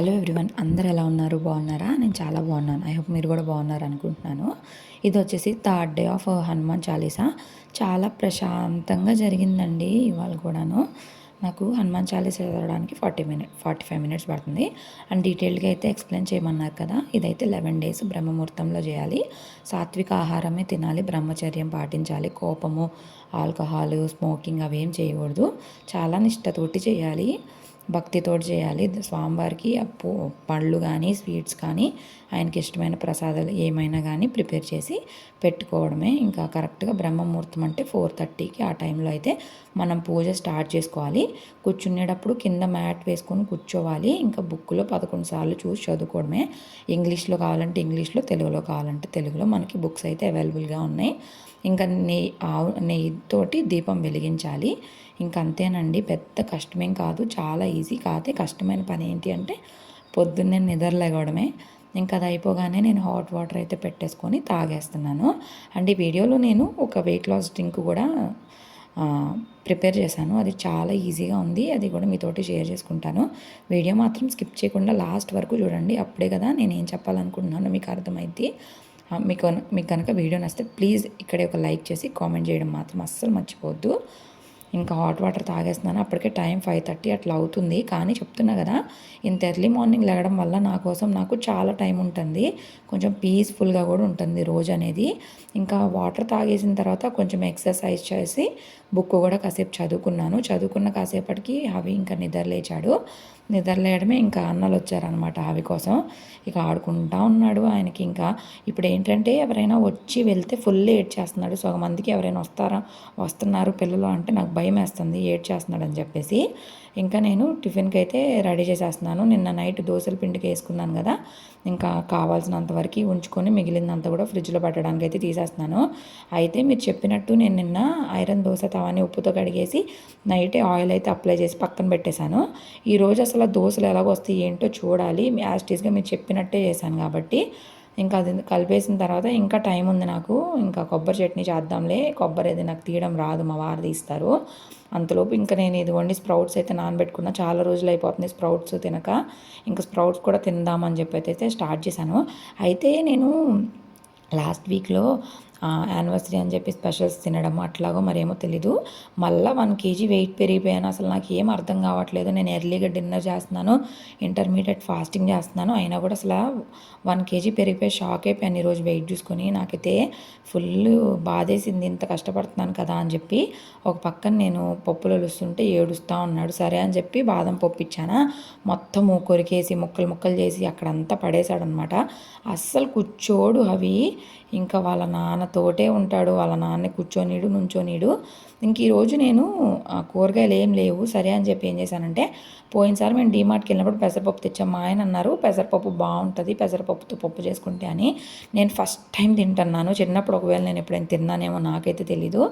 Hello everyone అందరు ఎలా ఉన్నారు? బాగున్నారా? నేను చాలా బాగున్నాను. ఐ హోప్ మీరు కూడా బాగున్నారు అనుకుంటున్నాను. ఇది వచ్చేసి third day of Hanuman Chalisa? చాలా ప్రశాంతంగా జరిగిందండి ఇవాళ కూడాను. నాకు హనుమాన్ చాలీసా చదవడానికి forty minute forty five minutes పడుతుంది. అండ్ డీటెయిల్గా అయితే ఎక్స్ప్లెయిన్ చేయమన్నారు కదా ఇదైతే లెవెన్ డేస్ బ్రహ్మముహూర్తంలో చేయాలి. సాత్విక ఆహారమే తినాలి బ్రహ్మచర్యం పాటించాలి కోపము ఆల్కహాల్ స్మోకింగ్ అవేం చేయకూడదు. చాలా నిష్టతోటి చేయాలి. భక్తితో చేయాలి. స్వామివారికి పూ పళ్ళు కానీ స్వీట్స్ కానీ ఆయనకి ఇష్టమైన ప్రసాదాలు ఏమైనా కానీ ప్రిపేర్ చేసి పెట్టుకోవడమే. ఇంకా కరెక్ట్గా బ్రహ్మముహూర్తం అంటే ఫోర్ థర్టీకి ఆ టైంలో అయితే మనం పూజ స్టార్ట్ చేసుకోవాలి. కూర్చునేటప్పుడు కింద మ్యాట్ వేసుకొని కూర్చోవాలి. ఇంకా బుక్లో పదకొండు సార్లు చూసి చదువుకోవడమే. ఇంగ్లీష్లో కావాలంటే ఇంగ్లీష్లో తెలుగులో కావాలంటే తెలుగులో మనకి బుక్స్ అయితే అవైలబుల్గా ఉన్నాయి. ఇంకా నెయ్యి ఆవు నెయ్యితోటి దీపం వెలిగించాలి. ఇంకంతేనండి పెద్ద కష్టమేం కాదు చాలా ఈజీ. కాదే కష్టమైన పని ఏంటి అంటే పొద్దున్నే నిద్రలేగవడమే ఇంకా అది అయిపోగానే నేను హాట్ వాటర్ అయితే పెట్టేసుకొని తాగేస్తున్నాను. అండ్ ఈ వీడియోలో నేను ఒక వెయిట్ లాస్ డ్రింక్ కూడా ప్రిపేర్ చేశాను. అది చాలా ఈజీగా ఉంది. అది కూడా మీతోటి షేర్ చేసుకుంటాను. వీడియో మాత్రం స్కిప్ చేయకుండా లాస్ట్ వరకు చూడండి. అప్పుడే కదా నేను ఏం చెప్పాలనుకుంటున్నాను మీకు అర్థమైంది మీకు మీకు కనుక వీడియో నచ్చితే ప్లీజ్ ఇక్కడే ఒక లైక్ చేసి కామెంట్ చేయడం మాత్రం అస్సలు మర్చిపోవద్దు. ఇంకా హాట్ వాటర్ తాగేస్తున్నాను. అప్పటికే టైం ఫైవ్ థర్టీ అట్లా అవుతుంది. కానీ చెప్తున్నా కదా ఇంత ఎర్లీ మార్నింగ్ లేగడం వల్ల నా కోసం నాకు చాలా టైం ఉంటుంది. కొంచెం పీస్ఫుల్గా కూడా ఉంటుంది రోజు అనేది. ఇంకా వాటర్ తాగేసిన తర్వాత కొంచెం ఎక్సర్సైజ్ చేసి బుక్ కూడా కాసేపు చదువుకున్నాను. చదువుకున్న కాసేపటికి అవి ఇంకా నిద్ర లేచాడు. నిద్రలేయడమే ఇంకా అన్నలు వచ్చారనమాట అవి కోసం. ఇక ఆడుకుంటా ఉన్నాడు ఆయనకి ఇంకా. ఇప్పుడు ఏంటంటే ఎవరైనా వచ్చి వెళ్తే ఫుల్ ఏడ్ చేస్తున్నాడు. సగం మందికి ఎవరైనా వస్తారా వస్తున్నారు పిల్లలు అంటే నాకు భయం వేస్తుంది ఏడ్ చేస్తున్నాడు అని చెప్పేసి ఇంకా నేను టిఫిన్కి అయితే రెడీ చేసేస్తున్నాను. నిన్న నైట్ దోశల పిండికి వేసుకున్నాను కదా. ఇంకా కావాల్సినంత వరకు ఉంచుకొని మిగిలినంత కూడా ఫ్రిడ్జ్లో పెట్టడానికి అయితే తీసేస్తున్నాను. అయితే మీరు చెప్పినట్టు నేను నిన్న ఐరన్ దోశ తవాని ఉప్పుతో కడిగేసి నైటే ఆయిల్ అయితే అప్లై చేసి పక్కన పెట్టేశాను. ఈరోజు అసలు దోశలు ఎలాగొస్తాయి ఏంటో చూడాలి. యాస్టీస్గా మీరు చెప్పినట్టే చేశాను కాబట్టి ఇంకా అది కలిపేసిన తర్వాత ఇంకా టైం ఉంది నాకు. ఇంకా కొబ్బరి చట్నీ చేద్దాంలే. కొబ్బరి అది నాకు తీయడం రాదు మా వారు తీస్తారు. అంతలోపు ఇంకా నేను ఇదిగోండి స్ప్రౌట్స్ అయితే నానబెట్టుకున్నా. చాలా రోజులు అయిపోతుంది స్ప్రౌట్స్ తినక. ఇంకా స్ప్రౌట్స్ కూడా తిందామని చెప్పి అయితే స్టార్ట్ చేశాను. అయితే నేను లాస్ట్ వీక్లో యానివర్సరీ అని చెప్పి స్పెషల్స్ తినడం అట్లాగో మరేమో తెలీదు. మళ్ళీ వన్ కేజీ వెయిట్ పెరిగిపోయాను. అసలు నాకు ఏం అర్థం కావట్లేదు. నేను ఎర్లీగా డిన్నర్ చేస్తున్నాను. ఇంటర్మీడియట్ ఫాస్టింగ్ చేస్తున్నాను. అయినా కూడా అసలు వన్ కేజీ పెరిగిపోయి షాక్ అయిపోయాను ఈరోజు వెయిట్ చూసుకొని. నాకైతే ఫుల్ బాధేసింది. ఇంత కష్టపడుతున్నాను కదా అని చెప్పి ఒక పక్కన నేను పప్పులు వస్తుంటే ఏడుస్తూ ఉన్నాడు. సరే అని చెప్పి బాదం పప్పు ఇచ్చానా? మొత్తము కొరికేసి ముక్కలు ముక్కలు చేసి అక్కడంతా పడేశాడనమాట అస్సలు కూర్చోడు అవి ఇంకా వాళ్ళ నాన్న తోటే ఉంటాడు వాళ్ళ నాన్న కూర్చొనిడు నుంచోనీడు. ఇంక ఈరోజు నేను కూరగాయలు ఏం లేవు సరే అని చెప్పి ఏం చేశానంటే పోయినసారి మేము డీమార్ట్కి వెళ్ళినప్పుడు పెసరపప్పు తెచ్చాం. మా ఆయన అన్నారు పెసరపప్పు బాగుంటుంది పెసరపప్పుతో పప్పు చేసుకుంటే అని. నేను ఫస్ట్ టైం తింటున్నాను. చిన్నప్పుడు ఒకవేళ నేను ఎప్పుడైనా తిన్నానేమో నాకైతే తెలీదు.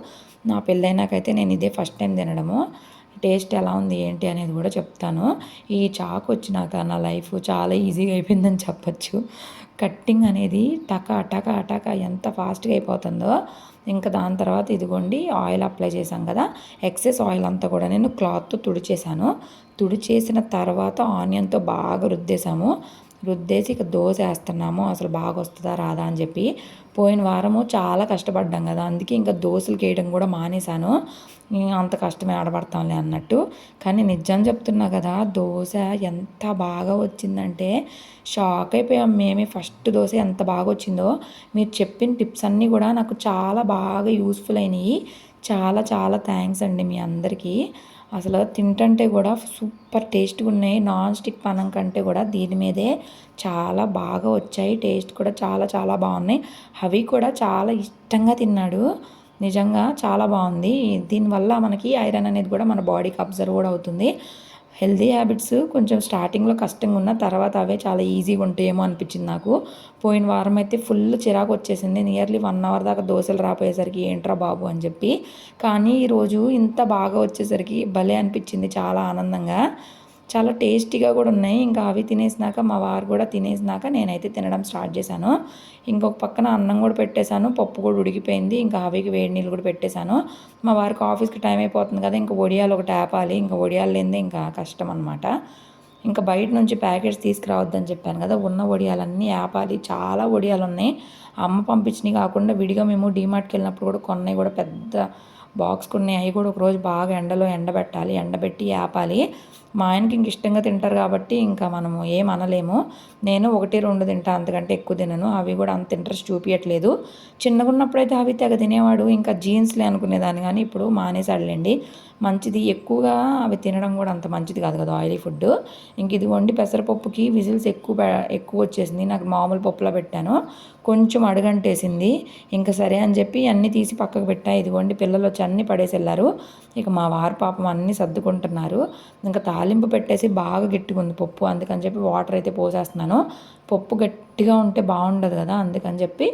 నా పెళ్ళైనాకైతే నేను ఇదే ఫస్ట్ టైం తినడము. టేస్ట్ ఎలా ఉంది ఏంటి అనేది కూడా చెప్తాను. ఈ చాకు వచ్చినాక నా లైఫ్ చాలా ఈజీగా అయిపోయిందని చెప్పచ్చు. కట్టింగ్ అనేది టక టక టక ఎంత ఫాస్ట్గా అయిపోతుందో ఇంకా దాని తర్వాత ఇదిగోండి ఆయిల్ అప్లై చేశాం కదా ఎక్సెస్ ఆయిల్ అంతా కూడా నేను క్లాత్తో తుడిచేసాను తుడిచేసిన తర్వాత ఆనియన్తో బాగా రుద్దేశాము. రుద్దేసి ఇక దోశ వేస్తున్నాము అసలు బాగా వస్తుందా రాదా అని చెప్పి. పోయిన వారము చాలా కష్టపడ్డాం కదా అందుకే ఇంకా దోశలు వేయడం కూడా మానేశాను. అంత కష్టమే ఆడబడతాంలే అన్నట్టు. కానీ నిజం చెప్తున్నా కదా దోశ ఎంత బాగా వచ్చిందంటే షాక్ అయిపోయాం మేమే. ఫస్ట్ దోశ ఎంత బాగా వచ్చిందో మీరు చెప్పిన టిప్స్ అన్నీ కూడా నాకు చాలా బాగా యూస్ఫుల్ అయినాయి. చాలా చాలా థ్యాంక్స్ అండి మీ అందరికీ. అసలు తింటంటే కూడా సూపర్ టేస్ట్గా ఉన్నాయి. నాన్ స్టిక్ పనం కంటే కూడా దీని మీదే చాలా బాగా వచ్చాయి. టేస్ట్ కూడా చాలా చాలా బాగున్నాయి. అవి కూడా చాలా ఇష్టంగా తిన్నాడు. నిజంగా చాలా బాగుంది. దీనివల్ల మనకి ఐరన్ అనేది కూడా మన బాడీకి అబ్జర్వ్ కూడా అవుతుంది. హెల్దీ హ్యాబిట్స్ కొంచెం స్టార్టింగ్లో కష్టంగా ఉన్న తర్వాత అవే చాలా ఈజీగా ఉంటాయేమో అనిపించింది నాకు. పోయిన వారం అయితే ఫుల్ చిరాకు వచ్చేసింది. నియర్లీ వన్ అవర్ దాకా దోశలు రాపోయేసరికి ఏంట్రా బాబు అని చెప్పి. కానీ ఈరోజు ఇంత బాగా వచ్చేసరికి భలే అనిపించింది. చాలా ఆనందంగా. చాలా టేస్టీగా కూడా ఉన్నాయి. ఇంకా అవి తినేసినాక మా వారు కూడా తినేసినాక నేనైతే తినడం స్టార్ట్ చేశాను. ఇంకొక పక్కన అన్నం కూడా పెట్టేశాను. పప్పు కూడా ఉడికిపోయింది. ఇంకా అవికి వేడి నీళ్ళు కూడా పెట్టేశాను. మా వారికి ఆఫీస్కి టైం అయిపోతుంది కదా ఇంకా వడియాలు ఒకటి ఆపాలి. ఇంకా వడియాలు లేనిదే ఇంకా కష్టం అనమాట ఇంకా బయట నుంచి ప్యాకెట్స్ తీసుకురావద్దని చెప్పాను కదా ఉన్న వడియాలన్నీ ఆపాలి. చాలా వడియాలు ఉన్నాయి. అమ్మ పంపించినవి కాకుండా విడిగా మేము డీమార్ట్కి వెళ్ళినప్పుడు కూడా కొన్నాయి కూడా పెద్ద బాక్స్ కొన్ని అవి కూడా ఒకరోజు బాగా ఎండలో ఎండబెట్టాలి. ఎండబెట్టి ఆపాలి. మా ఆయనకి ఇంక ఇష్టంగా తింటారు కాబట్టి ఇంకా మనము ఏం అనలేము. నేను ఒకటి రెండు తింటా అంతకంటే ఎక్కువ తినను. అవి కూడా అంత ఇంట్రెస్ట్ చూపించట్లేదు చిన్నగా ఉన్నప్పుడైతే అవి తెగ తినేవాడు. ఇంకా జీన్స్లే అనుకునేదాన్ని కానీ ఇప్పుడు మానేసాడులేండి మంచిది ఎక్కువగా అవి తినడం కూడా అంత మంచిది కాదు కదా ఆయిలీ ఫుడ్ ఇంక ఇది వండి పెసరపప్పుకి విజిల్స్ ఎక్కువ ఎక్కువ వచ్చేసింది. నాకు మామూలు పప్పులో పెట్టాను. కొంచెం అడుగంటేసింది. ఇంకా సరే అని చెప్పి అన్నీ తీసి పక్కకు పెట్టా. ఇదిగోండి పిల్లలు వచ్చి అన్నీ పడేసి వెళ్ళారు. ఇక మా వారు పాపం అన్నీ సర్దుకుంటున్నారు. ఇంకా తాలింపు పెట్టేసి బాగా గట్టిగా ఉంది పప్పు. అందుకని చెప్పి వాటర్ అయితే పోసేస్తున్నాను. పప్పు గట్టిగా ఉంటే బాగుండదు కదా అందుకని చెప్పి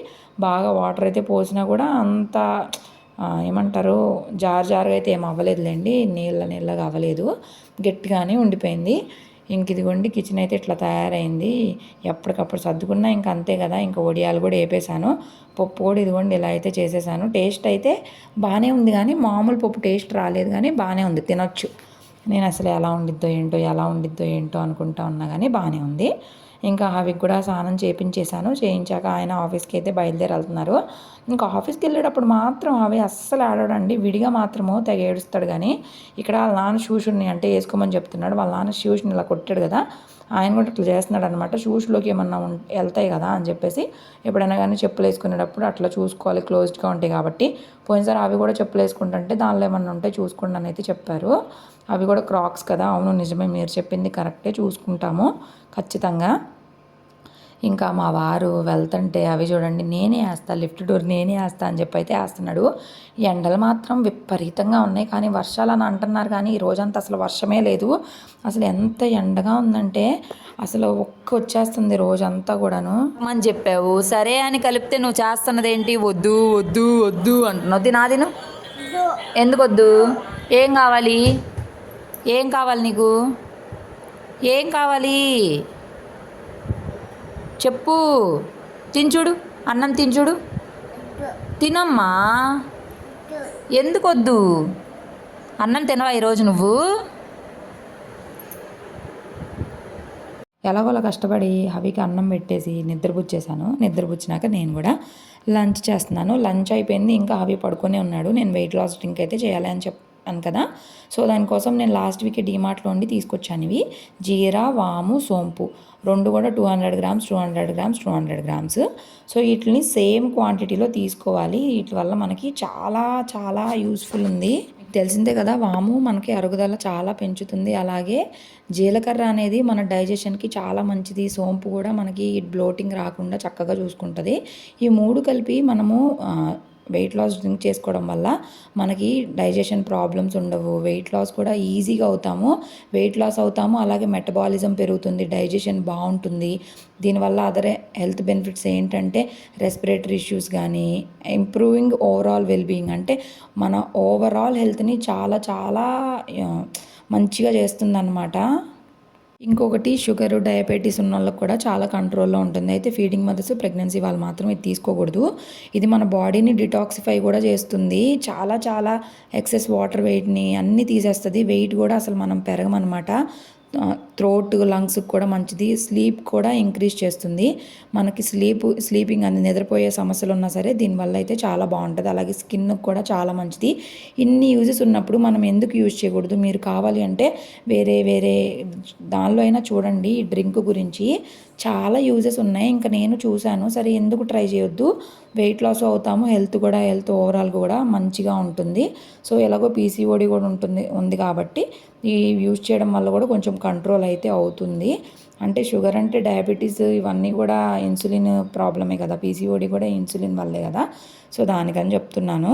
బాగా వాటర్ అయితే పోసినా కూడా అంత ఏమంటారు జార్ జారుగా అయితే ఏం అవ్వలేదులేండి. నీళ్ళ నీళ్ళగా అవ్వలేదు. గట్టిగానే ఉండిపోయింది. ఇంక ఇదిగోండి కిచెన్ అయితే ఇట్లా తయారైంది. ఎప్పటికప్పుడు సర్దుకున్నా ఇంక అంతే కదా ఇంకా వడియాలు కూడా వేపేశాను పప్పు కూడా ఇదిగోండి ఇలా అయితే చేసేసాను. టేస్ట్ అయితే బాగానే ఉంది కానీ మామూలు పప్పు టేస్ట్ రాలేదు కానీ బాగానే ఉంది. తినొచ్చు. నేను అసలు ఎలా ఉండిద్దో ఏంటో ఎలా ఉండిద్దో ఏంటో అనుకుంటా ఉన్నా కానీ బాగానే ఉంది. ఇంకా అవి కూడా స్నానం చేయించేశాను చేయించాక ఆయన ఆఫీస్కి అయితే బయలుదేరి వెళ్తున్నారు ఇంకా ఆఫీస్కి వెళ్ళేటప్పుడు మాత్రం అవి అస్సలు ఆడాడండి. విడిగా మాత్రము తెగ ఏడుస్తాడు కానీ ఇక్కడ వాళ్ళ నాన్న షూషుని అంటే వేసుకోమని చెప్తున్నాడు. వాళ్ళ నాన్న షూస్ని ఇలా కొట్టాడు కదా. ఆయన కూడా ఇట్లా చేస్తున్నాడు అనమాట షూస్లోకి ఏమన్నా వెళ్తాయి కదా అని చెప్పేసి ఎప్పుడైనా కానీ చెప్పులు వేసుకునేటప్పుడు అట్లా చూసుకోవాలి. క్లోజ్డ్గా ఉంటాయి కాబట్టి. పోయినసారి అవి కూడా చెప్పులు వేసుకుంటుంటే దానిలో ఏమన్నా ఉంటే చూసుకోండి అని అయితే చెప్పారు. అవి కూడా క్రాక్స్ కదా. అవును నిజమే. మీరు చెప్పింది కరెక్టే చూసుకుంటాము. ఖచ్చితంగా. ఇంకా మా వారు వెళ్తుంటే అవి చూడండి నేనే వేస్తా లిఫ్ట్ డోర్ నేనే వేస్తా అని చెప్పి అయితే వేస్తున్నాడు. ఎండలు మాత్రం విపరీతంగా ఉన్నాయి. కానీ వర్షాలు అని అంటున్నారు. కానీ ఈ రోజంతా అసలు వర్షమే లేదు. అసలు ఎంత ఎండగా ఉందంటే అసలు ఒక్క వచ్చేస్తుంది రోజంతా కూడాను. అని చెప్పావు? సరే అని కలిపితే నువ్వు చేస్తున్నది ఏంటి వద్దు వద్దు వద్దు అంటున్నావు. తినాది ఎందుకు వద్దు? ఏం కావాలి? ఏం కావాలి నీకు? ఏం కావాలి? చెప్పు. తించుడు అన్నం తించుడు తినమ్మా. ఎందుకు వద్దు అన్నం తినవా ఈరోజు నువ్వు? ఎలాగోలా కష్టపడి హవికి అన్నం పెట్టేసి నిద్రపుచ్చేసాను. నిద్రపుచ్చినాక నేను కూడా లంచ్ చేస్తున్నాను. లంచ్ అయిపోయింది ఇంకా హవి పడుకొనే ఉన్నాడు. నేను వెయిట్ లాస్ డ్రింక్ అయితే చేయాలి అని అని కదా. సో దానికోసం నేను లాస్ట్ వీక్ డీమార్ట్లో ఉండి తీసుకొచ్చాను ఇవి. జీరా వాము సోంపు. రెండు కూడా two hundred grams two hundred grams two hundred grams. So వీటిని సేమ్ క్వాంటిటీలో తీసుకోవాలి. వీటి వల్ల మనకి చాలా చాలా యూస్ఫుల్ ఉంది. తెలిసిందే కదా వాము మనకి అరుగుదల చాలా పెంచుతుంది. అలాగే జీలకర్ర అనేది మన డైజెషన్కి చాలా మంచిది. సోంపు కూడా మనకి బ్లోటింగ్ రాకుండా చక్కగా చూసుకుంటుంది. ఈ మూడు కలిపి మనము వెయిట్ లాస్ డ్రింక్ చేసుకోవడం వల్ల మనకి డైజెషన్ ప్రాబ్లమ్స్ ఉండవు. వెయిట్ లాస్ కూడా ఈజీగా అవుతాము. వెయిట్ లాస్ అవుతాము అలాగే మెటబాలిజం పెరుగుతుంది డైజెషన్ బాగుంటుంది. దీనివల్ల అదర్ హెల్త్ బెనిఫిట్స్ ఏంటంటే రెస్పిరేటరీ ఇష్యూస్ కానీ ఇంప్రూవింగ్ ఓవరాల్ వెల్బీయింగ్ అంటే మన ఓవరాల్ హెల్త్ని చాలా చాలా మంచిగా చేస్తుందన్నమాట. ఇంకొకటి షుగర్ డయాబెటీస్ ఉన్న వాళ్ళకి కూడా చాలా కంట్రోల్లో ఉంటుంది. అయితే ఫీడింగ్ మదర్స్ ప్రెగ్నెన్సీ వాళ్ళు మాత్రం ఇది తీసుకోకూడదు. ఇది మన బాడీని డిటాక్సిఫై కూడా చేస్తుంది. చాలా చాలా ఎక్సెస్ వాటర్ వెయిట్ని అన్నీ తీసేస్తుంది. వెయిట్ కూడా అసలు మనం పెరగమన్నమాట థ్రోట్ లంగ్స్కి కూడా మంచిది. స్లీప్ కూడా ఇంక్రీజ్ చేస్తుంది. మనకి స్లీప్ స్లీపింగ్ అనేది నిద్రపోయే సమస్యలు ఉన్నా సరే దీనివల్ల అయితే చాలా బాగుంటుంది. అలాగే స్కిన్కి కూడా చాలా మంచిది. ఇన్ని యూజెస్ ఉన్నప్పుడు మనం ఎందుకు యూజ్ చేయకూడదు? మీరు కావాలి అంటే వేరే వేరే దానిలో అయినా చూడండి. ఈ డ్రింక్ గురించి చాలా యూజెస్ ఉన్నాయి. ఇంకా నేను చూశాను. సరే ఎందుకు ట్రై చేయొద్దు? వెయిట్ లాస్ అవుతాము. హెల్త్ కూడా హెల్త్ ఓవరాల్ కూడా మంచిగా ఉంటుంది. సో ఎలాగో పీసీఓడి కూడా ఉంటుంది ఉంది కాబట్టి ఈ యూజ్ చేయడం వల్ల కూడా కొంచెం కంట్రోల్ అయితే అవుతుంది. అంటే షుగర్ అంటే డయాబెటీస్ ఇవన్నీ కూడా ఇన్సులిన్ ప్రాబ్లమే కదా పీసీఓడి కూడా ఇన్సులిన్ వల్లే కదా. సో దానికని చెప్తున్నాను.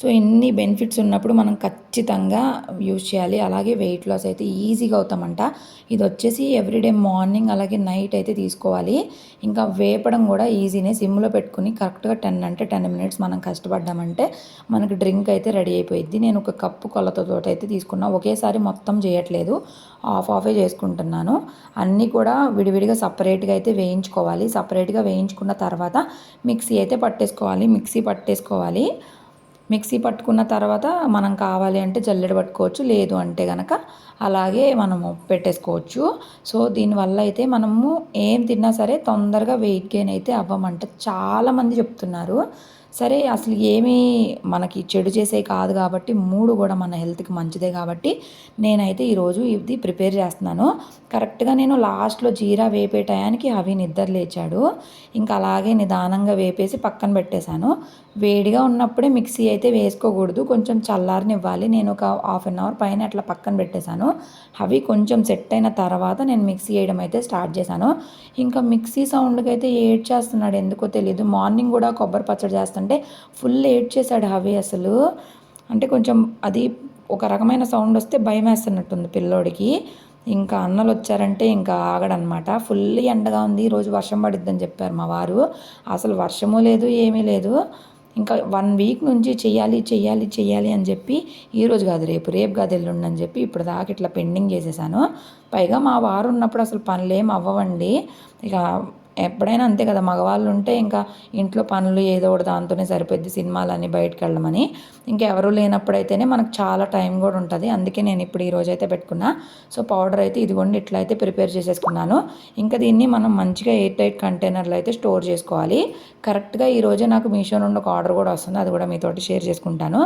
సో ఎన్ని బెనిఫిట్స్ ఉన్నప్పుడు మనం ఖచ్చితంగా యూజ్ చేయాలి. అలాగే వెయిట్ లాస్ అయితే ఈజీగా అవుతామంట ఇది వచ్చేసి ఎవ్రీడే మార్నింగ్ అలాగే నైట్ అయితే తీసుకోవాలి. ఇంకా వేపడం కూడా ఈజీనే. సిమ్లో పెట్టుకుని కరెక్ట్గా టెన్ అంటే టెన్ మినిట్స్ మనం కష్టపడ్డామంటే మనకి డ్రింక్ అయితే రెడీ అయిపోయింది నేను ఒక కప్పు కొలతతో అయితే తీసుకున్నా. ఒకేసారి మొత్తం చేయట్లేదు. ఆఫ్ ఆఫే చేసుకుంటున్నాను. అన్నీ కూడా విడివిడిగా సపరేట్గా అయితే వేయించుకోవాలి. సపరేట్గా వేయించుకున్న తర్వాత మిక్సీ అయితే పట్టేసుకోవాలి. మిక్సీ పట్టేసుకోవాలి. మిక్సీ పట్టుకున్న తర్వాత మనం కావాలి అంటే జల్లెడ పట్టుకోవచ్చు లేదు అంటే కనుక అలాగే మనము పెట్టేసుకోవచ్చు. సో దీనివల్ల అయితే మనము ఏం తిన్నా సరే తొందరగా వెయిట్ గెయిన్ అయితే అవ్వమంట చాలామంది చెప్తున్నారు. సరే అసలు ఏమీ మనకి చెడు చేసే కాదు కాబట్టి మూడు కూడా మన హెల్త్కి మంచిదే కాబట్టి నేనైతే ఈరోజు ఇది ప్రిపేర్ చేస్తున్నాను. కరెక్ట్గా నేను లాస్ట్లో జీరా వేపే టయానికి అవి నిద్ర లేచాడు. ఇంకా అలాగే నిదానంగా వేపేసి పక్కన పెట్టేశాను. వేడిగా ఉన్నప్పుడే మిక్సీ అయితే వేసుకోకూడదు. కొంచెం చల్లారనివ్వాలి. నేను ఒక హాఫ్ అన్ అవర్ పైన అట్లా పక్కన పెట్టేశాను. అవి కొంచెం సెట్ అయిన తర్వాత నేను మిక్సీ వేయడం అయితే స్టార్ట్ చేశాను. ఇంకా మిక్సీ సౌండ్కి అయితే ఏడ్ చేస్తున్నాడు ఎందుకో తెలియదు మార్నింగ్ కూడా కొబ్బరి పచ్చడి చేస్తాను. చేస్తుంటే ఫుల్ ఏడ్ చేశాడు హవి అసలు. అంటే కొంచెం అది ఒక రకమైన సౌండ్ వస్తే భయం వేస్తున్నట్టుంది పిల్లోడికి. ఇంకా అన్నలు వచ్చారంటే ఇంకా ఆగడనమాట. ఫుల్ ఎండగా ఉంది ఈరోజు వర్షం పడిద్దని చెప్పారు మా వారు. అసలు వర్షము లేదు ఏమీ లేదు. ఇంకా వన్ వీక్ నుంచి చెయ్యాలి చెయ్యాలి చెయ్యాలి అని చెప్పి ఈరోజు కాదు రేపు రేపు కాదు ఎల్లుండి అని చెప్పి ఇప్పుడు దాకా ఇట్లా పెండింగ్ చేసేసాను. పైగా మా వారు ఉన్నప్పుడు అసలు పనులు ఏం అవ్వవండి. ఇక ఎప్పుడైనా అంతే కదా మగవాళ్ళు ఉంటే ఇంకా ఇంట్లో పనులు ఏదో ఒకటి దాంతోనే సరిపోద్ది సినిమాలన్నీ బయటకు వెళ్ళమని. ఇంకెవరూ లేనప్పుడైతేనే మనకు చాలా టైం కూడా ఉంటుంది. అందుకే నేను ఇప్పుడు ఈరోజు అయితే పెట్టుకున్నా. సో పౌడర్ అయితే ఇదిగోండి ఇట్లా అయితే ప్రిపేర్ చేసేసుకున్నాను. ఇంకా దీన్ని మనం మంచిగా ఎయిర్ టైట్ కంటైనర్లో అయితే స్టోర్ చేసుకోవాలి. కరెక్ట్గా ఈరోజే నాకు మీషో నుండి ఒక ఆర్డర్ కూడా వస్తుంది. అది కూడా మీతోటి షేర్ చేసుకుంటాను.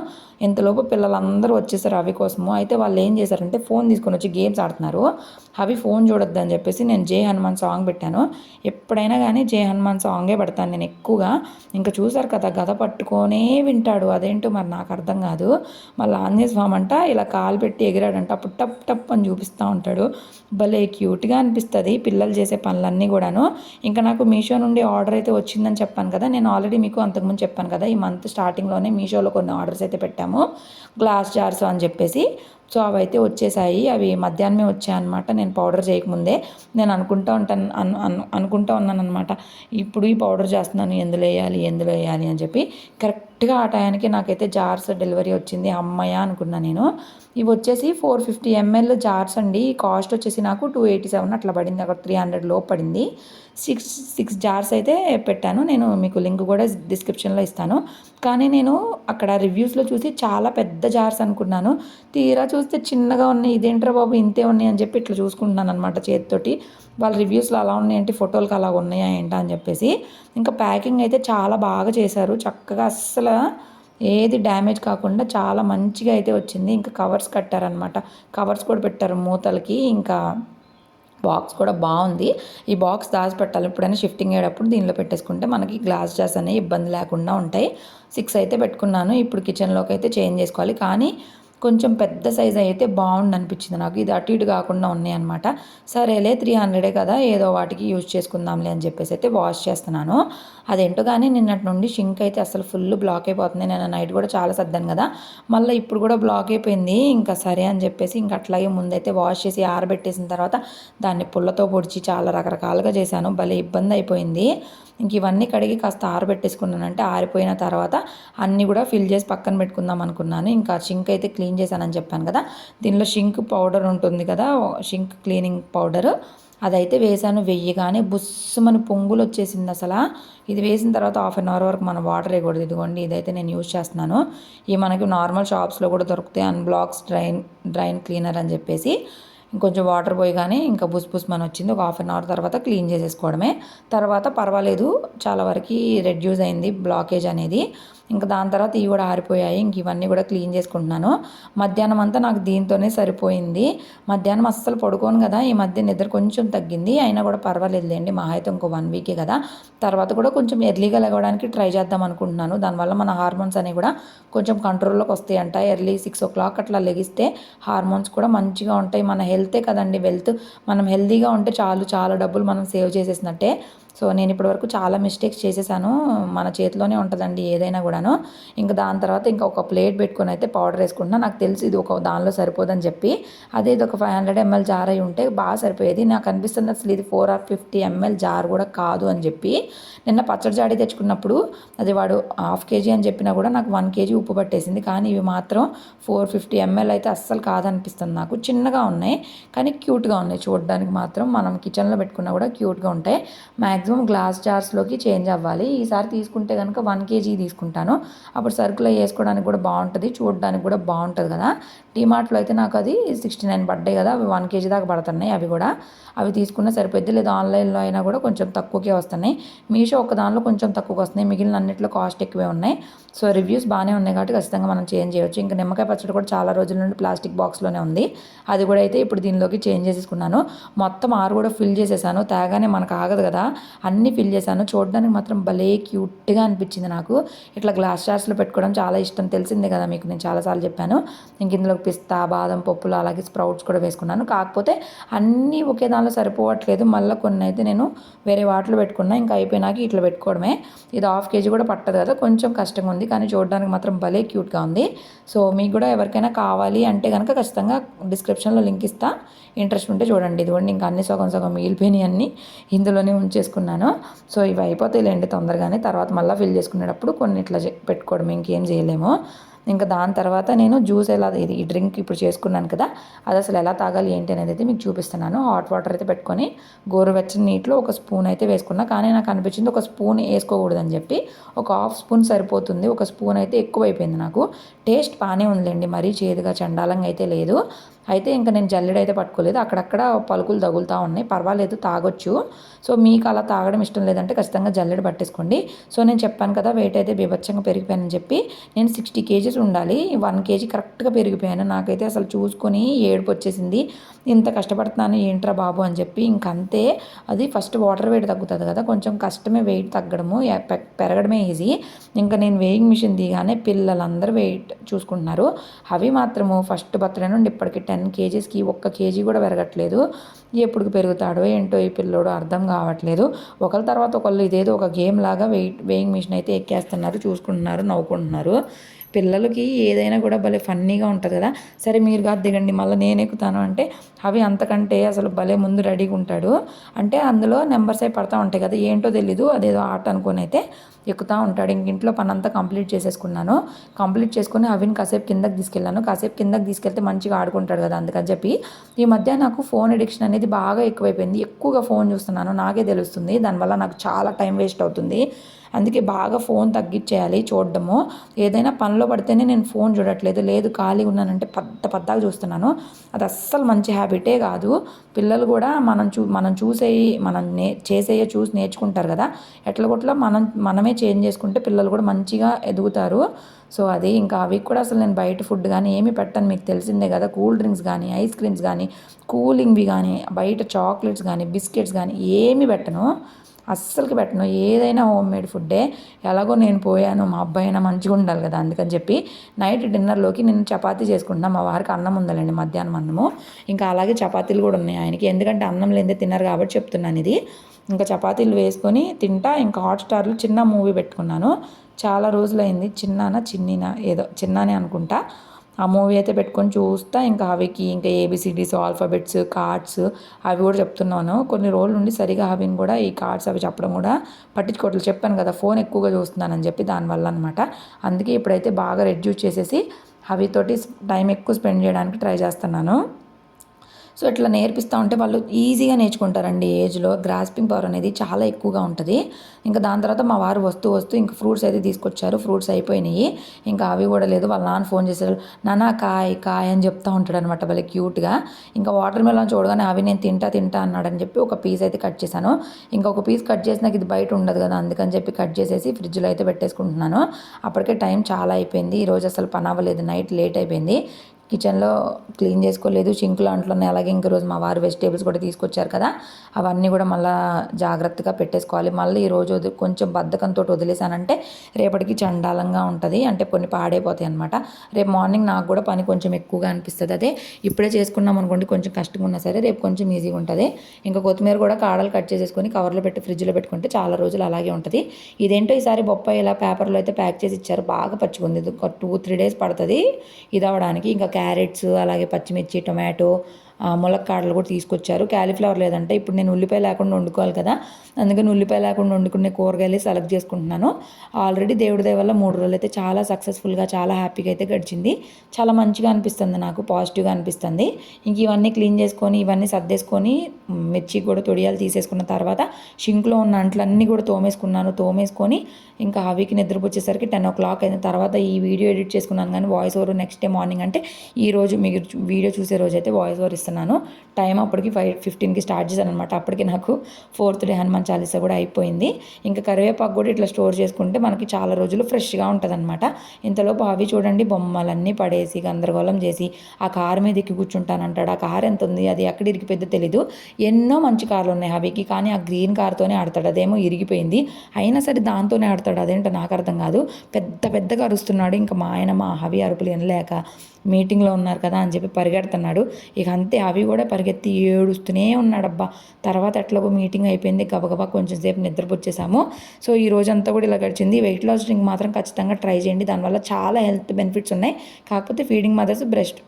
ఇంతలోపు పిల్లలందరూ వచ్చేసారు అవి కోసము. అయితే వాళ్ళు ఏం చేశారంటే ఫోన్ తీసుకొని వచ్చి గేమ్స్ ఆడుతున్నారు. అవి ఫోన్ చూడొద్దు అని చెప్పేసి నేను జే హనుమాన్ సాంగ్ పెట్టాను. ఎప్పుడైనా కానీ జే హనుమాన్ సాంగే పెడతాను నేను ఎక్కువగా. ఇంకా చూసారు కదా గద పట్టుకొనే వింటాడు. అదేంటో మరి నాకు అర్థం కాదు. మళ్ళీ ఆంజనేయ స్వామి అంట ఇలా కాలు పెట్టి ఎగిరాడంట. అప్పుడు టప్ టప్ అని చూపిస్తూ ఉంటాడు. భలే క్యూట్గా అనిపిస్తుంది పిల్లలు చేసే పనులన్నీ కూడాను. ఇంకా నాకు మీషో నుండి ఆర్డర్ అయితే వచ్చిందని చెప్పాను కదా నేను ఆల్రెడీ మీకు అంతకుముందు చెప్పాను కదా ఈ మంత్ స్టార్టింగ్లోనే మీషోలో కొన్ని ఆర్డర్స్ అయితే పెట్టాము. గ్లాస్ జార్స్ అని చెప్పేసి సో అవి అయితే వచ్చేసాయి. అవి మధ్యాహ్నమే వచ్చాయన్నమాట. నేను పౌడర్ చేయకముందే నేను అనుకుంటా ఉంటాను అను అను అనుకుంటా ఉన్నాను అనమాట ఇప్పుడు ఈ పౌడర్ చేస్తున్నాను ఎందులో వేయాలి ఎందులో వేయాలి అని చెప్పి. కరెక్ట్గా ఆ టయానికి నాకైతే జార్స్ డెలివరీ వచ్చింది. అమ్మయ్య అనుకున్నా నేను. ఇవి వచ్చేసి ఫోర్ ఫిఫ్టీ ఎంఎల్ జార్స్ అండి. కాస్ట్ వచ్చేసి నాకు టూ ఎయిటీ సెవెన్ అట్లా పడింది. అక్కడ త్రీ హండ్రెడ్లో పడింది. సిక్స్ సిక్స్ జార్స్ అయితే పెట్టాను. నేను మీకు లింక్ కూడా డిస్క్రిప్షన్లో ఇస్తాను. కానీ నేను అక్కడ రివ్యూస్లో చూసి చాలా పెద్ద జార్స్ అనుకున్నాను. తీరా చూస్తే చిన్నగా ఉన్నాయి. ఇదేంట్రా బాబు ఇంతే ఉన్నాయి అని చెప్పి ఇట్లా చూసుకుంటున్నాను అనమాట చేతితోటి. వాళ్ళ రివ్యూస్లో అలా ఉన్నాయంటే ఫోటోలకు అలా ఉన్నాయా ఏంటా అని చెప్పేసి. ఇంకా ప్యాకింగ్ అయితే చాలా బాగా చేశారు. చక్కగా అస్సలు ఏది డ్యామేజ్ కాకుండా చాలా మంచిగా అయితే వచ్చింది. ఇంకా కవర్స్ కట్టారనమాట కవర్స్ కూడా పెట్టారు మూతలకి. ఇంకా బాక్స్ కూడా బాగుంది. ఈ బాక్స్ దాచిపెట్టాలి. ఎప్పుడైనా షిఫ్టింగ్ అయ్యేటప్పుడు దీనిలో పెట్టేసుకుంటే మనకి గ్లాస్ జార్స్ అనేవి ఇబ్బంది లేకుండా ఉంటాయి. సిక్స్ అయితే పెట్టుకున్నాను. ఇప్పుడు కిచెన్లోకి అయితే చేంజ్ చేసుకోవాలి. కానీ కొంచెం పెద్ద సైజ్ అయితే బాగుండు అనిపించింది నాకు. ఇది అటు ఇటు కాకుండా ఉన్నాయి అనమాట సరేలే త్రీ హండ్రెడే కదా. ఏదో వాటికి యూజ్ చేసుకుందాంలే అని చెప్పేసి అయితే వాష్ చేస్తున్నాను. అదేంటో కానీ నిన్నటి నుండి షింక్ అయితే అసలు ఫుల్ బ్లాక్ అయిపోతుంది. నేను నైట్ కూడా చాలా సర్దాను కదా. మళ్ళీ ఇప్పుడు కూడా బ్లాక్ అయిపోయింది. ఇంకా సరే అని చెప్పేసి ఇంకా అట్లాగే ముందైతే వాష్ చేసి ఆరబెట్టేసిన తర్వాత దాన్ని పుల్లతో పొడిచి చాలా రకరకాలుగా చేశాను. భలే ఇబ్బంది అయిపోయింది. ఇంక ఇవన్నీ కడిగి కాస్త ఆరబెట్టేసుకున్నానంటే ఆరిపోయిన తర్వాత అన్నీ కూడా ఫిల్ చేసి పక్కన పెట్టుకుందాం అనుకున్నాను. ఇంకా షింక్ అయితే క్లీన్ చేశానని చెప్పాను కదా. దీనిలో షింక్ పౌడర్ ఉంటుంది కదా. Sink cleaning powder. అదైతే వేసాను వెయ్యగానే బుస్సుమని పొంగులు వచ్చేసింది అసలు. ఇది వేసిన తర్వాత హాఫ్ అన్ అవర్ వరకు మనం వాటర్ వేయకూడదు. ఇదిగోండి ఇదైతే నేను యూజ్ చేస్తున్నాను. ఇవి మనకి నార్మల్ షాప్స్లో కూడా దొరుకుతాయి. అన్బ్లాక్స్ డ్రైన్ డ్రైన్ క్లీనర్ అని చెప్పేసి. ఇంకొంచెం వాటర్ పోయగానే ఇంకా బుస్ బుస్ మన వచ్చింది. ఒక హాఫ్ అన్ అవర్ తర్వాత క్లీన్ చేసేసుకోవడమే. తర్వాత పర్వాలేదు చాలా వరకు రెడ్యూస్ అయింది బ్లాకేజ్ అనేది. ఇంకా దాని తర్వాత ఇవి కూడా ఆరిపోయాయి. ఇంక ఇవన్నీ కూడా క్లీన్ చేసుకుంటున్నాను. మధ్యాహ్నం అంతా నాకు దీంతోనే సరిపోయింది. మధ్యాహ్నం అస్సలు పడుకోను కదా. ఈ మధ్య నిద్ర కొంచెం తగ్గింది. అయినా కూడా పర్వాలేదులేండి. మా అయితే ఇంకో వన్ వీకే కదా. తర్వాత కూడా కొంచెం ఎర్లీగా లెగవడానికి ట్రై చేద్దాం అనుకుంటున్నాను. దానివల్ల మన హార్మోన్స్ అనేవి కూడా కొంచెం కంట్రోల్లోకి వస్తాయి అంట ఎర్లీ సిక్స్ ఓ క్లాక్ అట్లా లెగిస్తే హార్మోన్స్ కూడా మంచిగా ఉంటాయి. మన హెల్తే కదండి. వెల్త్ మనం హెల్తీగా ఉంటే చాలు. చాలా డబ్బులు మనం సేవ్ చేసేసినట్టే. సో నేను ఇప్పటి వరకు చాలా మిస్టేక్స్ చేసేసాను. మన చేతిలోనే ఉంటుందండి ఏదైనా కూడాను. ఇంకా దాని తర్వాత ఇంకా ఒక ప్లేట్ పెట్టుకొని అయితే పౌడర్ వేసుకుంటున్నా. నాకు తెలిసి ఇది ఒక దానిలో సరిపోదని చెప్పి. అదే ఇది ఒక ఫైవ్ హండ్రెడ్ ఎంఎల్ జార్ అయి ఉంటే బాగా సరిపోయేది. నాకు అనిపిస్తుంది అసలు ఇది four or fifty ML jar కూడా కాదు అని చెప్పి. నిన్న పచ్చడి జాడి తెచ్చుకున్నప్పుడు అది వాడు హాఫ్ కేజీ అని చెప్పినా కూడా నాకు వన్ కేజీ ఉప్పు పట్టేసింది. కానీ ఇవి మాత్రం ఫోర్ ఫిఫ్టీ ఎంఎల్ అయితే అస్సలు కాదనిపిస్తుంది నాకు. చిన్నగా ఉన్నాయి కానీ క్యూట్గా ఉన్నాయి. చూడడానికి మాత్రం మనం కిచెన్లో పెట్టుకున్నా కూడా క్యూట్గా ఉంటాయి. మ్యాక్సిమం మ్యాక్సిమం గ్లాస్ జార్స్లోకి చేంజ్ అవ్వాలి. ఈసారి తీసుకుంటే కనుక వన్ కేజీ తీసుకుంటాను. అప్పుడు సరుకులు వేసుకోవడానికి కూడా బాగుంటుంది చూడడానికి కూడా బాగుంటుంది కదా. డిమార్ట్లో అయితే నాకు అది సిక్స్టీ నైన్ పడ్డాయి కదా అవి వన్ కేజీ దాకా పడుతున్నాయి అవి కూడా. అవి తీసుకున్న సరిపోద్ది లేదా ఆన్లైన్లో అయినా కూడా కొంచెం తక్కువకే వస్తున్నాయి. మీషో ఒక దానిలో కొంచెం తక్కువకి వస్తున్నాయి. మిగిలిన అన్నింటిలో కాస్ట్ ఎక్కువే ఉన్నాయి. సో రివ్యూస్ బాగానే ఉన్నాయి కాబట్టి ఖచ్చితంగా మనం చేంజ్ చేయొచ్చు. ఇంకా నిమ్మకాయ పచ్చడి కూడా చాలా రోజుల నుండి ప్లాస్టిక్ బాక్స్లోనే ఉంది. అది కూడా అయితే ఇప్పుడు దీనిలోకి చేంజ్ చేసేసుకున్నాను. మొత్తం ఆరు కూడా ఫిల్ చేసేసాను. తేగానే మనకు ఆగదు కదా. అన్నీ ఫిల్ చేశాను. చూడడానికి మాత్రం భలే క్యూట్గా అనిపించింది నాకు. ఇట్లా గ్లాస్ జార్స్లో పెట్టుకోవడం చాలా ఇష్టం. తెలిసిందే కదా మీకు నేను చాలాసార్లు చెప్పాను. ఇంక ఇందులో పిస్తా బాదం పప్పులు అలాగే స్ప్రౌట్స్ కూడా వేసుకున్నాను. కాకపోతే అన్నీ ఒకే దానిలో సరిపోవట్లేదు. మళ్ళీ కొన్ని అయితే నేను వేరే వాటిలో పెట్టుకున్నా. ఇంకా అయిపోయినాక ఇట్లా పెట్టుకోవడమే. ఇది హాఫ్ కేజీ కూడా పట్టదు కదా. కొంచెం కష్టంగా ఉంది. కానీ చూడడానికి మాత్రం భలే క్యూట్గా ఉంది. సో మీకు కూడా ఎవరికైనా కావాలి అంటే కనుక ఖచ్చితంగా డిస్క్రిప్షన్లో లింక్ ఇస్తా. ఇంట్రెస్ట్ ఉంటే చూడండి. ఇదిగోండి ఇంకా అన్ని సగం సగం మిగిలిపోయినాయి అన్నీ. ఇందులోనే ఉంచేసుకున్నాను. సో ఇవి అయిపోతాయిలేండి తొందరగానే. తర్వాత మళ్ళీ ఫిల్ చేసుకునేటప్పుడు కొన్ని ఇట్లా పెట్టుకోవడం. ఇంకేం చేయలేము. ఇంకా దాని తర్వాత నేను జ్యూస్ ఎలా ఇది ఈ డ్రింక్ ఇప్పుడు చేసుకున్నాను కదా అది అసలు ఎలా తాగాలి ఏంటి అనేది అయితే మీకు చూపిస్తున్నాను. హాట్ వాటర్ అయితే పెట్టుకొని గోరువెచ్చని నీటిలో ఒక స్పూన్ అయితే వేసుకున్నా. కానీ నాకు అనిపించింది ఒక స్పూన్ వేసుకోకూడదని చెప్పి ఒక హాఫ్ స్పూన్ సరిపోతుంది. ఒక స్పూన్ అయితే ఎక్కువ అయిపోయింది నాకు. టేస్ట్ బాగానే ఉందిలేండి. మరీ చేదుగా చండాలంగా అయితే లేదు. అయితే ఇంకా నేను జల్లెడ అయితే పట్టుకోలేదు. అక్కడక్కడ పలుకులు తగులుతూ ఉన్నాయి. పర్వాలేదు తాగొచ్చు. సో మీకు అలా తాగడం ఇష్టం లేదంటే ఖచ్చితంగా జల్లెడ పట్టేసుకోండి. సో నేను చెప్పాను కదా వెయిట్ అయితే బీభత్సంగా పెరిగిపోయానని చెప్పి. నేను సిక్స్టీ కేజీస్ ఉండాలి. వన్ కేజీ కరెక్ట్గా పెరిగిపోయాను. నాకైతే అసలు చూసుకొని ఏడుపు వచ్చేసింది. ఇంత కష్టపడుతున్నాను ఏంట్రా బాబు అని చెప్పి ఇంకంతే అది ఫస్ట్ వాటర్ వెయిట్ తగ్గుతుంది కదా కొంచెం కష్టమే వెయిట్ తగ్గడము. పెరగడమే ఈజీ ఇంకా నేను వెయింగ్ మిషన్ దిగానే పిల్లలందరూ వెయిట్ చూసుకుంటున్నారు. అవి మాత్రము ఫస్ట్ బర్త్డే నుండి ఇప్పటికి టెన్ కేజీస్కి ఒక్క కేజీ కూడా పెరగట్లేదు. ఎప్పుడు పెరుగుతాడో ఏంటో ఈ పిల్లోడు అర్థం కావట్లేదు. ఒకరి తర్వాత ఒకళ్ళు ఇదేదో ఒక గేమ్ లాగా వెయిట్ వెయింగ్ మిషన్ అయితే ఎక్కేస్తున్నారు చూసుకుంటున్నారు నవ్వుకుంటున్నారు. పిల్లలకి ఏదైనా కూడా భలే ఫన్నీగా ఉంటుంది కదా. సరే మీరు కాదు దిగండి మళ్ళీ నేను ఎక్కుతాను అంటే అవి అంతకంటే అసలు భలే ముందు రెడీగా ఉంటాడు. అంటే అందులో నెంబర్స్ అయి పడతా ఉంటాయి కదా ఏంటో తెలీదు. అదేదో ఆట అనుకొని అయితే ఎక్కుతూ ఉంటాడు. ఇంక ఇంట్లో పని అంతా కంప్లీట్ చేసేసుకున్నాను. కంప్లీట్ చేసుకుని అవిని కాసేపు కిందకి తీసుకెళ్ళాను. కాసేపు కిందకి తీసుకెళ్తే మంచిగా ఆడుకుంటాడు కదా అందుకని చెప్పి. ఈ మధ్య నాకు ఫోన్ ఎడిక్షన్ అనేది బాగా ఎక్కువైపోయింది. ఎక్కువగా ఫోన్ చూస్తున్నాను. నాకే తెలుస్తుంది. దానివల్ల నాకు చాలా టైం వేస్ట్ అవుతుంది. అందుకే బాగా ఫోన్ తగ్గించేయాలి చూడడము. ఏదైనా పనిలో పడితేనే నేను ఫోన్ చూడట్లేదు. లేదు ఖాళీ ఉన్నానంటే పెద్ద పెద్దగా చూస్తున్నాను. అది అస్సలు మంచి హ్యాబిటే కాదు. పిల్లలు కూడా మనం చూ మనం చూసేవి మనం నే చేసేవి చూసి నేర్చుకుంటారు కదా. ఎట్ల కొట్లా మనం మనమే చేంజ్ చేసుకుంటే పిల్లలు కూడా మంచిగా ఎదుగుతారు. సో అది ఇంకా అవి కూడా అసలు నేను బయట ఫుడ్ కానీ ఏమి పెట్టను. మీకు తెలిసిందే కదా కూల్ డ్రింక్స్ కానీ ఐస్ క్రీమ్స్ కానీ కూలింగ్వి కానీ బయట చాక్లెట్స్ కానీ బిస్కెట్స్ కానీ ఏమి పెట్టను. అస్సలకి పెట్టను. ఏదైనా హోమ్ మేడ్ ఫుడ్డే. ఎలాగో నేను పోయాను మా అబ్బాయి అయినా మంచిగా ఉండాలి కదా అందుకని చెప్పి నైట్ డిన్నర్లోకి నేను చపాతీ చేసుకుంటున్నాను మా వారికి అన్నం ఉండాలండి మధ్యాహ్నం అన్నము. ఇంకా అలాగే చపాతీలు కూడా ఉన్నాయి ఆయనకి. ఎందుకంటే అన్నం లేదే తిన్నారు కాబట్టి చెప్తున్నాను ఇది. ఇంకా చపాతీలు వేసుకొని తింటా. ఇంకా హాట్స్టార్లో చిన్న మూవీ పెట్టుకున్నాను. చాలా రోజులైంది. చిన్నానా చిన్నీనా ఏదో చిన్నానే అనుకుంటా. ఆ మూవీ అయితే పెట్టుకొని చూస్తా. ఇంకా అవికి ఇంకా ఏబిసిడీస్ ఆల్ఫాబెట్స్ కార్డ్స్ అవి కూడా చెప్తున్నాను. కొన్ని రోజుల నుండి సరిగా అవిని కూడా ఈ కార్డ్స్ అవి చెప్పడం కూడా పట్టించుకోవట్లేదు. చెప్పాను కదా ఫోన్ ఎక్కువగా చూస్తున్నానని చెప్పి దానివల్ల అనమాట అందుకే ఇప్పుడైతే బాగా రెడ్యూస్ చేసేసి అవితోటి టైం ఎక్కువ స్పెండ్ చేయడానికి ట్రై చేస్తున్నాను. సో ఇట్లా నేర్పిస్తూ ఉంటే వాళ్ళు ఈజీగా నేర్చుకుంటారండి ఏజ్లో. గ్రాస్పింగ్ పవర్ అనేది చాలా ఎక్కువగా ఉంటుంది. ఇంకా దాని తర్వాత మా వారు వస్తూ వస్తూ ఇంకా ఫ్రూట్స్ అయితే తీసుకొచ్చారు. ఫ్రూట్స్ అయిపోయినాయి. ఇంకా అవి కూడా లేదు. వాళ్ళ నాన్న ఫోన్ చేశారు. నాన్న కాయ్ కాయ్ అని చెప్తూ ఉంటాడు అనమాట వాళ్ళకి క్యూట్గా ఇంకా వాటర్ మెలన్ చూడగానే అవి నేను తింటా తింటా అన్నాడని చెప్పి ఒక పీస్ అయితే కట్ చేశాను. ఇంకొక పీస్ కట్ చేసినాక ఇది బయట ఉండదు కదా అందుకని చెప్పి కట్ చేసేసి ఫ్రిడ్జ్లో అయితే పెట్టేసుకుంటున్నాను. అప్పటికే టైం చాలా అయిపోయింది. ఈరోజు అసలు పని అవ్వలేదు. నైట్ లేట్ అయిపోయింది. కిచెన్లో క్లీన్ చేసుకోలేదు సింకులు ఉన్నాయి. అలాగే ఇంక రోజు మా వారు వెజిటేబుల్స్ కూడా తీసుకొచ్చారు కదా. అవన్నీ కూడా మళ్ళీ జాగ్రత్తగా పెట్టేసుకోవాలి. మళ్ళీ ఈరోజు కొంచెం బద్ధకంతో వదిలేసానంటే రేపటికి చండాలంగా ఉంటుంది. అంటే కొన్ని పాడైపోతాయి అనమాట రేపు మార్నింగ్ నాకు కూడా పని కొంచెం ఎక్కువగా అనిపిస్తుంది అదే. ఇప్పుడే చేసుకున్నాం అనుకోండి కొంచెం కష్టంగా ఉన్నా సరే రేపు కొంచెం ఈజీగా ఉంటుంది. ఇంకా కొత్తిమీర కూడా కాడలు కట్ చేసేసుకొని కవర్లో పెట్టి ఫ్రిడ్జ్లో పెట్టుకుంటే చాలా రోజులు అలాగే ఉంటుంది. ఇదేంటో ఈసారి బొప్పాయి ఇలా పేపర్లో అయితే ప్యాక్ చేసి ఇచ్చారు. బాగా పచ్చిగుంది. ఒక టూ త్రీ డేస్ పడుతుంది. ఇది అవడానికి ఇంకా క్యారెట్స్ అలాగే పచ్చిమిర్చి టొమాటో ములక్కాడలు కూడా తీసుకొచ్చారు. క్యాలీఫ్లవర్ లేదంటే ఇప్పుడు నేను ఉల్లిపాయ లేకుండా వండుకోవాలి కదా. అందుకని ఉల్లిపాయ లేకుండా వండుకునే కూరగాయలు సెలెక్ట్ చేసుకుంటున్నాను. ఆల్రెడీ దేవుడి దయ వల్ల మూడు రోజులు అయితే చాలా సక్సెస్ఫుల్గా చాలా హ్యాపీగా అయితే గడిచింది. చాలా మంచిగా అనిపిస్తుంది నాకు పాజిటివ్గా అనిపిస్తుంది. ఇంక ఇవన్నీ క్లీన్ చేసుకొని ఇవన్నీ సర్దేసుకొని మిర్చి కూడా తొడియాలు తీసేసుకున్న తర్వాత షింక్లో ఉన్న అంట్లన్నీ కూడా తోమేసుకున్నాను. తోమేసుకొని ఇంకా హవికి నిద్రపోచ్చేసరికి టెన్ ఓ క్లాక్ అయిన తర్వాత ఈ వీడియో ఎడిట్ చేసుకున్నాను. కానీ voice over next day morning అంటే ఈ రోజు మీరు వీడియో చూసే రోజు అయితే వాయిస్ ఓవర్ చేస్తున్నాను. టైం అప్పటికి ఫైవ్ ఫిఫ్టీన్కి స్టార్ట్ చేశాను అనమాట అప్పటికి నాకు ఫోర్త్ డే హనుమాన్ చాలీసా కూడా అయిపోయింది. ఇంకా కరివేపాకు కూడా ఇట్లా స్టోర్ చేసుకుంటే మనకి చాలా రోజులు ఫ్రెష్గా ఉంటుంది అనమాట ఇంతలోపు అవి చూడండి బొమ్మలన్నీ పడేసి గందరగోళం చేసి ఆ కారు మీద ఎక్కి కూర్చుంటానంటాడు. ఆ కారు ఎంత ఉంది? అది ఎక్కడ ఇరిగిపోయిందో తెలీదు. ఎన్నో మంచి కార్లు ఉన్నాయి అవికి కానీ ఆ గ్రీన్ కార్తోనే ఆడతాడు. అదేమో ఇరిగిపోయింది. అయినా సరే దాంతోనే ఆడతాడు. అదేంటో నాకు అర్థం కాదు. పెద్ద పెద్దగా అరుస్తున్నాడు. ఇంకా మా ఆయన మా హవి అరుపులు వినలేక మీటింగ్లో ఉన్నారు కదా అని చెప్పి పరిగెడుతున్నాడు. ఇక అంతే. అవి కూడా పరిగెత్తి ఏడుస్తూనే ఉన్నాడబ్బా. తర్వాత ఎట్లాగో మీటింగ్ అయిపోయింది. గబగబా కొంచెం సేపు నిద్రపోచ్చేసాము. సో ఈ రోజంతా కూడా ఇలా గడిచింది. వెయిట్ లాస్ డ్రింక్ మాత్రం ఖచ్చితంగా ట్రై చేయండి. దానివల్ల చాలా హెల్త్ బెనిఫిట్స్ ఉన్నాయి. కాకపోతే ఫీడింగ్ మదర్స్ బ్రెస్ట్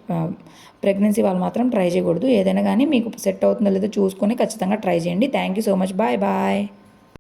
ప్రెగ్నెన్సీ వాళ్ళు మాత్రం ట్రై చేయకూడదు. ఏదైనా కానీ మీకు సెట్ అవుతుందో లేదో చూసుకొని ఖచ్చితంగా ట్రై చేయండి. Thank you so much bye bye